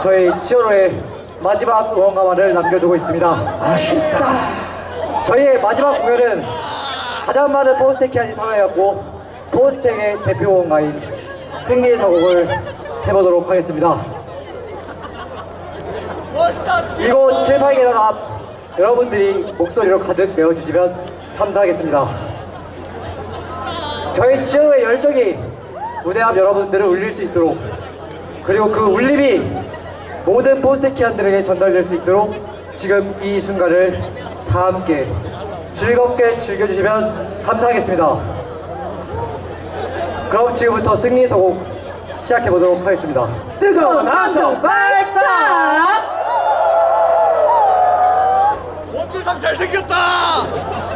저희 치어로의 마지막 응원가만을 남겨두고 있습니다. 아쉽다. 저희의 마지막 공연은 가장 많은 포스테키안이 사랑해갖고 포스텍의 대표 응원가인 승리의 서곡을 해보도록 하겠습니다. 이곳 7, 8계단 앞 여러분들이 목소리로 가득 메워주시면 감사하겠습니다. 저희 치어로의 열정이 무대 앞 여러분들을 울릴 수 있도록 그리고 그 울림이 모든 포스테키안들에게 전달될 수 있도록 지금 이 순간을 다 함께 즐겁게 즐겨주시면 감사하겠습니다. 그럼 지금부터 승리 서곡 시작해 보도록 하겠습니다. 뜨거운 함성 발사! 원주상 잘생겼다!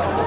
다